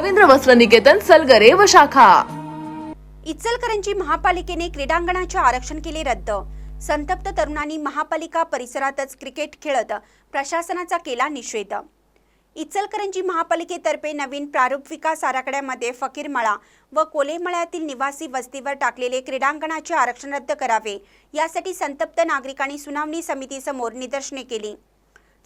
रवींद्र वस्त्र निकेतन सलगरे व शाखा. इचलकरंजी महापालिकेने क्रीडांगणाचे आरक्षण केले रद्द. संतप्त तरुणांनी महापालिका परिसरातच क्रिकेट खेळत प्रशासनाचा केला निषेध. इचलकरंजी महापालिकेतर्फे नवीन प्रारूप विकास आराखड्यामध्ये फकीरमळा व कोलेमळ्यातील निवासी वस्तीवर टाकलेले क्रीडांगणाचे आरक्षण रद्द करावे यासाठी संतप्त नागरिकांनी सुनावणी समितीसमोर निदर्शने केली.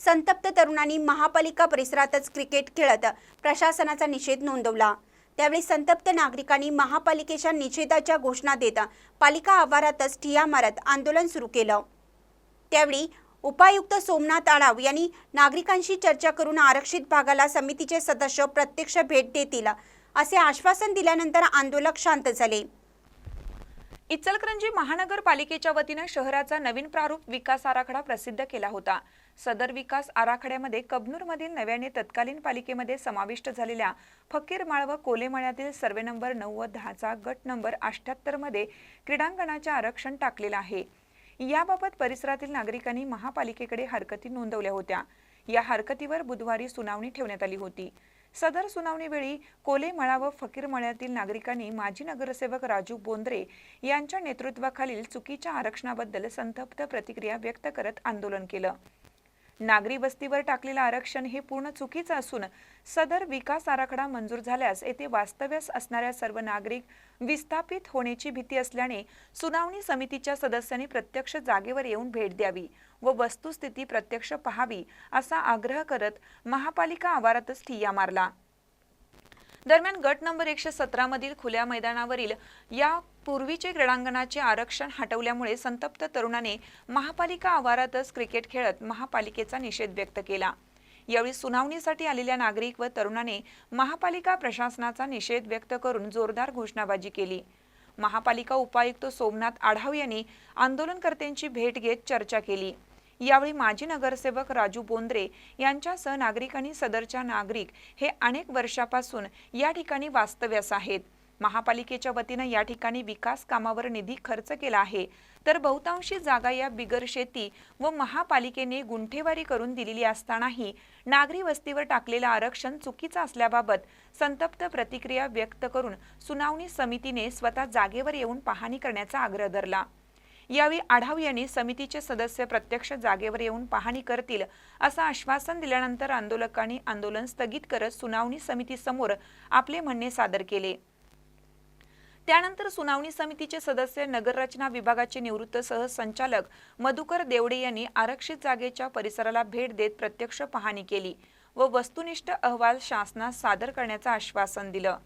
संतप्त तरुणांनी महापालिका परिसरातच क्रिकेट खेळत प्रशासनाचा निषेध नोंदवला. त्यावेळी संतप्त नागरिकांनी महापालिकेच्या निषेधाच्या घोषणा देत पालिका आवारातच ठिया मारत आंदोलन सुरू केलं. त्यावेळी उपायुक्त सोमनाथ आढाव यांनी नागरिकांशी चर्चा करून आरक्षित भागाला समितीचे सदस्य प्रत्यक्ष भेट देतील असे आश्वासन दिल्यानंतर आंदोलक शांत झाले. इचलकरंजी महानगरपालिकेच्या वतीनं शहराचा नवीन प्रारूप विकास आराखडा प्रसिद्ध केला होता. सदर विकास आराखड्यामध्ये कबनूरमधील नव्याने तत्कालीन पालिकेमध्ये समाविष्ट झालेल्या फकीरमाळ व कोलेमाळ्यातील सर्वे नंबर नऊ व दहाचा गट नंबर अठ्ठ्याहत्तरमध्ये क्रीडांगणाचे आरक्षण टाकलेलं आहे. याबाबत परिसरातील नागरिकांनी महापालिकेकडे हरकती नोंदवल्या होत्या. या हरकतीवर बुधवारी सुनावणी ठेवण्यात आली होती. सदर सुनावणीवेळी कोलेमळा व फकीरमळ्यातील नागरिकांनी माजी नगरसेवक राजू बोंद्रे यांच्या नेतृत्वाखालील चुकीच्या आरक्षणाबद्दल संतप्त प्रतिक्रिया व्यक्त करत आंदोलन केलं. नागरी वस्तीवर टाकलेलं आरक्षण हे पूर्ण चुकीचं असून सदर विकास आराखडा मंजूर झाल्यास येथे वास्तव्यास असणाऱ्या सर्व नागरिक विस्थापित होण्याची भीती असल्याने सुनावणी समितीच्या सदस्यांनी प्रत्यक्ष जागेवर येऊन भेट द्यावी व वस्तुस्थिती प्रत्यक्ष पहावी असा आग्रह करत महापालिका आवारातच ठिय्या मारला. दरम्यान गट नंबर एकशे सतरा मधील खुल्या मैदानावरील या पूर्वीचे क्रीडांगणाचे आरक्षण हटवल्यामुळे संतप्त तरुणाने महापालिका आवारातच क्रिकेट खेळत महापालिकेचा निषेध व्यक्त केला. यावेळी सुनावणीसाठी आलेल्या नागरिक व तरुणाने महापालिका प्रशासनाचा निषेध व्यक्त करून जोरदार घोषणाबाजी केली. महापालिका उपायुक्त सोमनाथ आढाव यांनी आंदोलनकर्त्यांची भेट घेत चर्चा केली. यावेळी माजी नगरसेवक राजू बोंद्रे यांच्यासह नागरिकांनी सदरच्या नागरिक हे अनेक वर्षापासून या ठिकाणी वास्तव्यास आहेत. महापालिकेच्या वतीनं या ठिकाणी विकास कामावर निधी खर्च केला आहे. तर बहुतांशी जागा या बिगर शेती व महापालिकेने गुंठेवारी करून दिलेली असतानाही नागरी वस्तीवर टाकलेलं आरक्षण चुकीचं असल्याबाबत संतप्त प्रतिक्रिया व्यक्त करून सुनावणी समितीने स्वतः जागेवर येऊन पाहणी करण्याचा आग्रह धरला. यावेळी आढाव यांनी समितीचे सदस्य प्रत्यक्ष जागेवर येऊन पाहणी करतील असं आश्वासन दिल्यानंतर आंदोलकांनी आंदोलन स्थगित करत सुनावणी समितीसमोर आपले म्हणणे सादर केले. त्यानंतर सुनावणी समितीचे सदस्य नगररचना विभागाचे निवृत्त सहसंचालक मधुकर देवडे यांनी आरक्षित जागेच्या परिसराला भेट देत प्रत्यक्ष पाहणी केली व वस्तुनिष्ठ अहवाल शासनास सादर करण्याचं आश्वासन दिलं.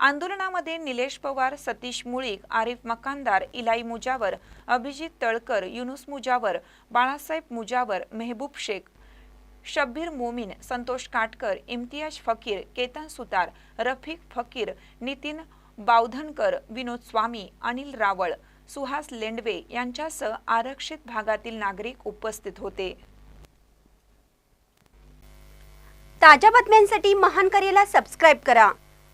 आंदोलनामध्ये निलेश पवार सतीश मुळीक आरिफ मकानदार इलाई मुजावर अभिजित तळकर युनुस मुजावर बाळासाहेब मुजावर मेहबूब शेख शब्बीर मोमीन संतोष काटकर इम्तियाज फकीर केतन सुतार रफिक फकीर नितीन बावधनकर विनोद स्वामी अनिल रावळ सुहास लेंडवे यांच्यासह आरक्षित भागातील नागरिक उपस्थित होते. ताज्या बातम्यांसाठी महान करेला सबस्क्राईब करा.